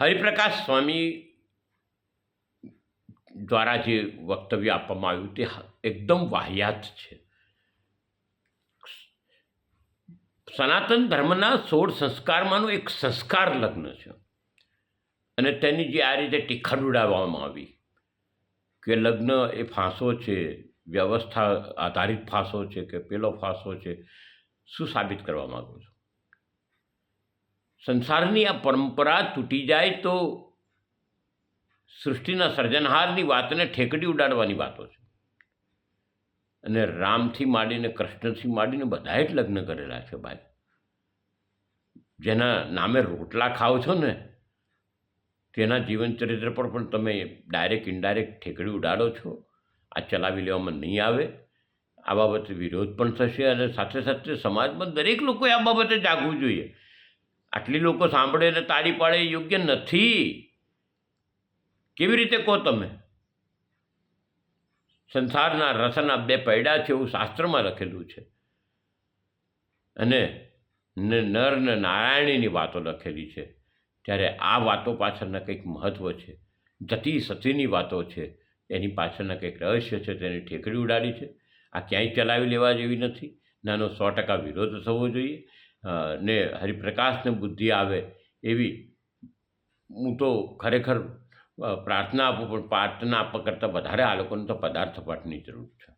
હરિપ્રકાશ સ્વામી દ્વારા જે વક્તવ્ય આપવામાં આવ્યું તે એકદમ વાહિયાત છે. સનાતન ધર્મના સોળ સંસ્કારમાંનો એક સંસ્કાર લગ્ન છે. અને તેની જે આ રીતે ટીખા ઉડાવવામાં આવી કે લગ્ન એ ફાંસો છે, વ્યવસ્થા આધારિત ફાંસો છે કે પેલો ફાંસો છે, શું સાબિત કરવા માગું છો? સંસારની આ પરંપરા તૂટી જાય તો સૃષ્ટિના સર્જનહારની વાતને ઠેકડી ઉડાડવાની વાતો છે. અને રામથી માંડીને કૃષ્ણથી માંડીને બધાએ જ લગ્ન કરેલા છે ભાઈ. જેના નામે રોટલા ખાઓ છો ને, તેના જીવન ચરિત્ર પર પણ તમે ડાયરેક્ટ, ઇનડાયરેક્ટ ઠેકડી ઉડાડો છો. આ ચલાવી લેવામાં નહીં આવે. આ બાબતે વિરોધ પણ થશે અને સાથે સાથે સમાજમાં દરેક લોકોએ આ બાબતે જાગવું જોઈએ. આટલી લોકો સાંભળે ને તાળી પાડે યોગ્ય નથી. કેવી રીતે કહો તમે? સંસારના રસના બે પૈડા છે એવું શાસ્ત્રમાં લખેલું છે. અને નર ને નારાયણીની વાતો લખેલી છે. ત્યારે આ વાતો પાછળના કંઈક મહત્ત્વ છે. જતી સતીની વાતો છે. એની પાછળના કંઈક રહસ્ય છે, તેની ઠેકડી ઉડાડી છે. આ ક્યાંય ચલાવી લેવા જેવી નથી. નાનો સો ટકા વિરોધ થવો જોઈએ. ને હરિપ્રકાશને બુદ્ધિ આવે એવી હું તો ખરેખર પ્રાર્થના આપું, પણ પ્રાર્થના આપવા કરતાં વધારે આ લોકોને તો પદાર્થ પાઠની જરૂર છે.